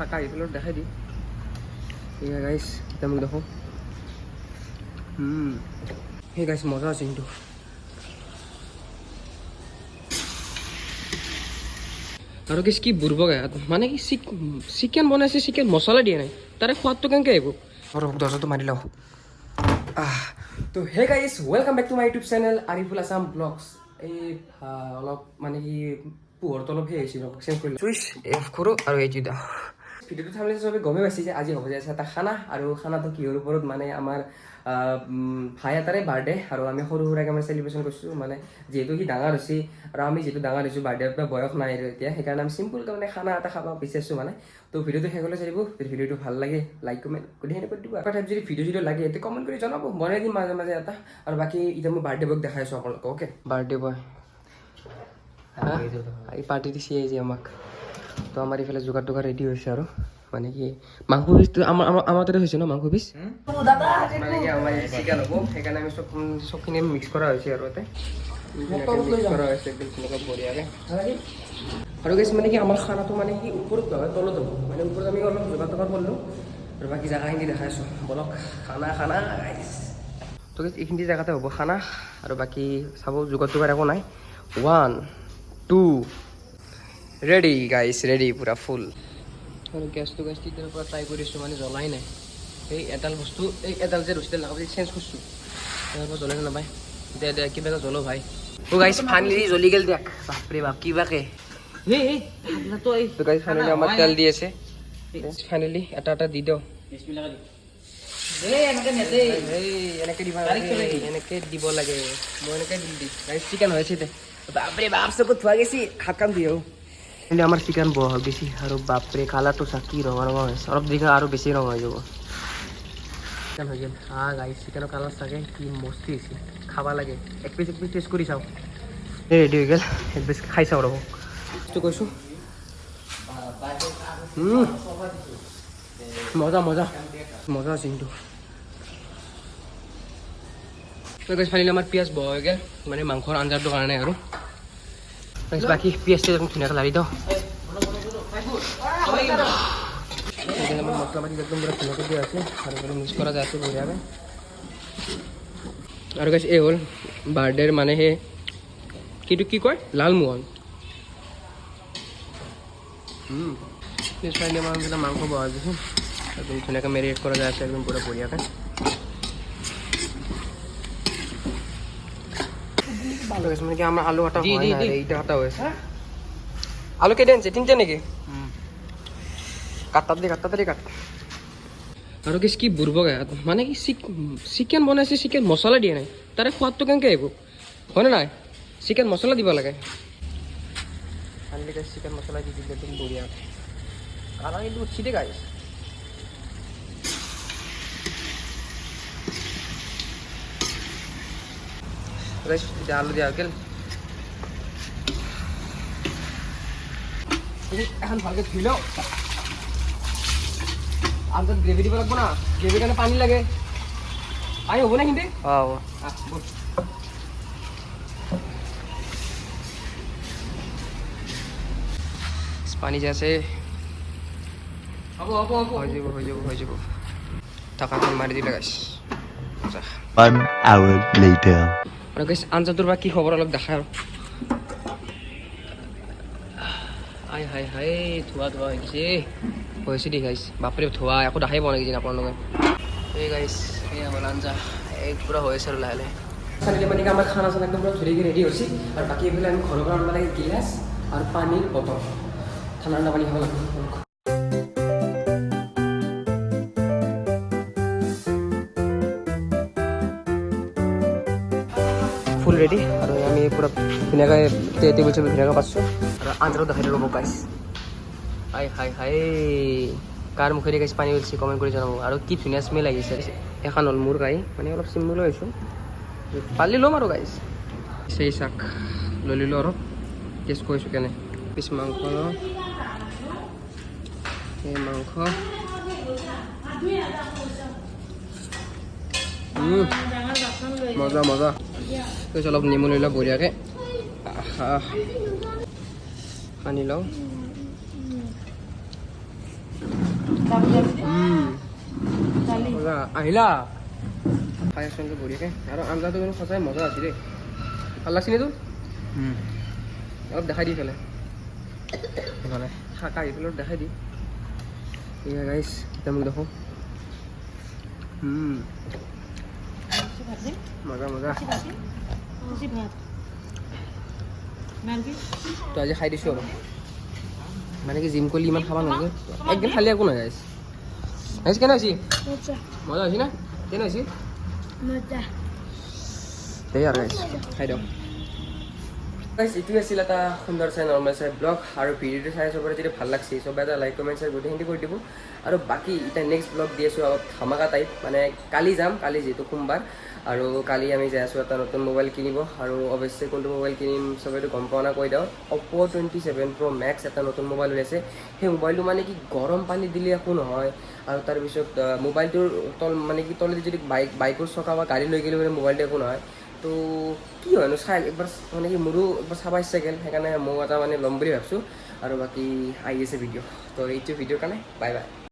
থাকা এইফালে দেখাই দিম। এয়া গাইছ এতিয়া মোক দেখো। সেই গাইছ মজা আছে কিন্তু। আৰু কিছু কি বুৰ্ব গায় মানে কি চিকেন বনাইছে চিকেন মছলা দিয়া নাই। তাৰে সোৱাদটো কেনেকৈ আহিব? আৰু দৰ্জাটো মাৰি লওঁ। তো hey guys welcome back to my YouTube channel Ariful Assam vlogs এই অলপ মানে কি পোহৰটো অলপ সেই হৈছিল চেঞ্জ কৰি চুইচ এফ কৰোঁ আৰু এইটো দিওঁ। ভিডিঅ'টো চাবলৈ চবে গমেই পাইছে যে আজি হ'ব যে আছে এটা খানা আৰু খানাটো কিহৰ ওপৰত মানে আমাৰ ভাই এটাৰে বাৰ্থডে আৰু আমি সৰু সুৰাকৈ মানে চেলিব্ৰেশ্যন কৰিছোঁ। মানে যিহেতু সি ডাঙৰ হৈছে আৰু আমি যিহেতু ডাঙৰ হৈছোঁ বাৰ্থডেৰ পৰা বয়স নাই আৰু এতিয়া সেইকাৰণে আমি চিম্পুলকৈ মানে খানা এটা খাব বিচাৰিছোঁ মানে। তো ভিডিঅ'টো শেষলৈ চাই দিব যদি ভিডিঅ'টো ভালো লাগে লাইক কমেণ্ট কৰি দিব। এটা টাইপ যদি ভিডিঅ' চিডিঅ' লাগে তেতিয়া কমেণ্ট কৰি জনাব বনাই দিম মাজে মাজে এটা। আৰু বাকী এতিয়া মই বাৰ্থডে বয়ক দেখাই আছোঁ আপোনালোকক অ'কে বাৰ্থডে বয় পাৰ্টি দিছে যে আমাক। তো আমাৰ এইফালে যোগাৰ টোগাৰ ৰেডি হৈছে আৰু। মানে কি মাংস পিচটো আমাৰ আমাৰ তাতে হৈছে ন মাংস পিচ মানে কি আমাৰ চিকেন হ'ব সেইকাৰণে আমি চব চবখিনি মিক্স কৰা হৈছে আৰু ইয়াতে। মিক্স কৰা হৈছে একদম আৰু গেছ মানে কি আমাৰ খানাটো মানে কি ওপৰত নহয় তলত হ'ব। মানে ওপৰত আমি অলপ যোগাৰ টোগাৰ কৰিলোঁ। আৰু বাকী জেগাখিনি দেখাই আছোঁ বলক খানা খানা তো guys, এইখিনি জেগাতে হ'ব। খানা আৰু বাকী চাব যোগাৰ টোগাৰ একো নাই। One two ready guys ready পূৰা ফুল আৰু গেছটো পৰা ট্ৰাই কৰিছোঁ মানে জ্বলাই নাই এই এডাল বস্তু এই এডাল যে ৰছীডাল লগাব চেঞ্জ কৰিছোঁ পৰা জ্বলাই নাপায় দে দে কিবা এটা জ্বলো ভাই ও গাইছ ফাইনেলি জ্বলি গেল দেখ বাপৰে বাপ কিবাকে তো গাইছ ফাইনেলি আমাৰ তেল দি আছে ফাইনেলি এটা এটা দি দিওঁ এই এনেকে দিব লাগে এনেকে দিব লাগে মই এনেকে দিম দি গাইছ চিকেন হৈছে দে বাপৰে বাপ চকুত থোৱা গেছি হাত কাম দিওঁ কিন্তু আমাৰ চিকেন বৰ হৈ গৈছে আৰু বাপৰে, কালাৰটো চা কি ৰঙা ৰঙা হৈছে অলপ দিঘা আৰু বেছি ৰঙা হৈ যাব। চিকেন হৈ গ'ল। হা গাইছ চিকেনৰ কালাৰ চাগে কি মস্তি হৈছে। খাব লাগে। এক পিচ এক পিচ টেষ্ট কৰি চাওঁ। এই ৰেডি হৈ গ'ল। এক পিচ খাই চাওঁ ৰ'ব। বস্তু কৈছোঁ। উম। মজা মজা। মজা আছে কিন্তু। ফাইনেলি আমাৰ পিঁয়াজ বহ হৈ গ'ল। মানে মাংসৰ আঞ্জাটোৰ কাৰণে আৰু। বাকী পিঁয়াজটো একদম ধুনীয়াকৈ লাৰি দিওঁ এতিয়া আমাৰ মছলা পাতি একদম পুৰা ধুনীয়াকৈ দিয়া আছে আৰু পুৰা মিক্স যায় আছে বঢ়িয়াকৈ আৰু গাইছ এই হ'ল বাৰ্থডেৰ মানে সেই কিটো কি কয় লালমোহন আমাৰ এইবিলাক মাংস বহাই দিছোঁ একদম ধুনীয়াকৈ মেৰিনেট কৰা যায় আছে, একদম পুৰা বঢ়িয়াকৈ ভালো হয়েছে মানে কি আমার আলু কাটা হয় না এইটা কাটা হয়েছে। আলু কেটে আনছে তিনটে নাকি? কাটতার দিয়ে কাটতার দিয়ে কাট। আৰু কি বুৰ্ব গায় মানে কি চিকেন বনাইছে চিকেন মছলা দিয়া নাই। তাৰে সোৱাদটো কেনেকৈ আহিব? হয়নে নাই? চিকেন মছলা দিব লাগে। চিকেন মছলা দি দিলে একদম বঢ়িয়া। কালাৰ কিন্তু উঠি দে গাইছ গাইছ এতিয়া আলু দিয়া হৈ এখন ভালকৈ ধুই লওঁ। তাত গ্ৰেভি দিব লাগিব না। গ্ৰেভিৰ কাৰণে পানী লাগে। পানী হ'ব না কিন্তু? অঁ পানী যে আছে। হ'ব হ'ব হ'ব। হৈ যাব হৈ যাব হৈ যাব। টকাখন মাৰি দিলে গাইছ One hour later. আৰু গাইছ আঞ্জাটোৰ বা কি খবৰ অলপ দেখা হাই হাই হাই, ধোৱা ধোৱা হৈ গৈছে। হৈছে দেই গাইছ বাপৰে, ধোৱা, একো দেখাই পোৱা কিজানি আপোনালোকে এই গাইছ এয়া হ'ল আঞ্জা, এই পূৰা হৈ আছে আৰু লাহে লাহে। চাৰিলে মানে আমাৰ খানা চানা একদম পূৰা ধুনীয়াকৈ ৰেডি হৈছে। আৰু বাকী আমি ঘৰৰ পৰা আনিব লাগে গিলাচ আৰু পানীৰ বটল ঠাণ্ডা পানী খাব লাগিব। ফুল ৰেডি আৰু আমি পূৰা ধুনীয়াকৈ টেবুল চেবুল ধুনীয়াকৈ পাইছোঁ আৰু আঞ্জাটো দেখাই দিলোঁ মোক গাইছ হাই হাই হাই। কাৰ মুখেদি গাইছ পানী ওলছে কমেণ্ট কৰি জনাব। আৰু কি ধুনীয়া স্মেল আহিছে এখন হ'ল মোৰ গাই মানে অলপ চিম্বল হৈছোঁ পালি ল'ম আৰু গাইছ সেই চাক লৈ ল'লোঁ আৰু টেষ্ট কৰিছোঁ কেনে? পিছ মাংস এই মাংস। মজা মজা। কৈছোঁ অলপ নেমু লৈ লওঁ বঢ়িয়াকৈ। সানি লওঁ। আহিলা? খাই আছো বঢ়িয়াকৈ। আৰু আঞ্জাটো কিন্তু সঁচাই মজা আছে দেই। ভালো লাগছে নে তোৰ? অলপ দেখাই দি মানে শাকা আহি পেলাই দেখাই দি। এয়া গাইছ এতিয়া মোক দেখো। মজা মজা। তো আজি খাই দিছোঁ আৰু মানে কি জিম কৰিলে ইমান খাব নালাগে? একদিন খালি একো নাযায়। গাইছ কেনে হৈছে মজা। হৈছে না? কেনে হৈছে সেই আৰু গাইছ খাই দিয়ক। গাইছ এইটোৱে আছিল এটা সুন্দৰ চাই নৰ্মেল চাই ব্লগ আৰু ভিডিঅ'টো চাই চবৰে যদি ভালো লাগছে, চবে এটা লাইক কমেণ্ট চাই গোটেইখিনি কৰি দিব। আৰু বাকী এতিয়া নেক্সট ব্লগ দি আছোঁ, অলপ ধামাকা টাইপ মানে কালি যাম, কালি যিহেতু সোমবাৰ, আৰু কালি আমি যাই আছোঁ এটা নতুন মোবাইল কিনিব, আৰু অৱশ্যে কোনটো মোবাইল কিনিম চবেইটো গম পোৱা নাই, কৈ দিওঁ। অপ' টুৱেণ্টি ছেভেন প্ৰ' মেক্স এটা নতুন মোবাইল ওলাইছে সেই মোবাইলটো মানে কি গৰম পানী দিলে একো নহয়, আৰু তাৰপিছত মোবাইলটোৰ তল মানে কি তলেদি যদি বাইক বাইকৰ চকা বা গাড়ী লৈ গ'লে মানে মোবাইলটো একো নহয়। তো কি হয় চাই একবাৰ মানে কি মোৰো একবাৰ চাব ইচ্ছা গ'ল, সেইকাৰণে ময়ো এটা মানে ল'ম বুলি ভাবিছোঁ। আৰু বাকী আহি আছে ভিডিঅ' তো এইটো ভিডিঅ'ৰ কাৰণে বাই বাই